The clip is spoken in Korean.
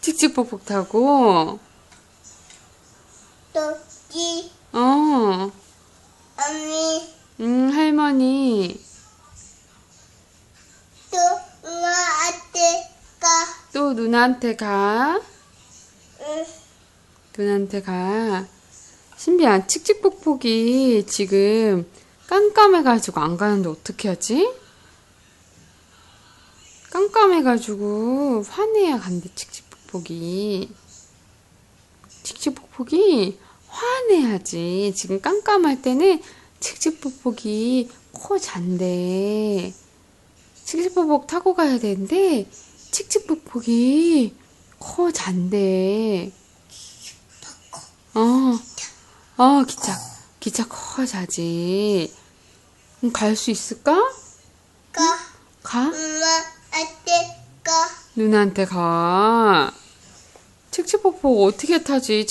칙칙폭폭 타고? 토끼 어, 언니 음, 할머니. 또 엄마한테 가또 누나한테 가. 응. 누나한테 가. 신비야, 칙칙폭폭이 지금 깜깜해가지고 안 가는데 어떻게 하지? 깜깜해가지고 화내야 간대, 칙칙폭폭이. 칙칙폭폭이 화내야지. 지금 깜깜할 때는 칙칙폭폭이 코 잔대. 칙칙폭폭 타고 가야 되는데, 칙칙폭폭이 코 잔대. 어, 어, 기차, 기차 커 자지. 갈 수 있을까? 가 가? 가 누나한테 가. 칙칙폭폭 어떻게 타지?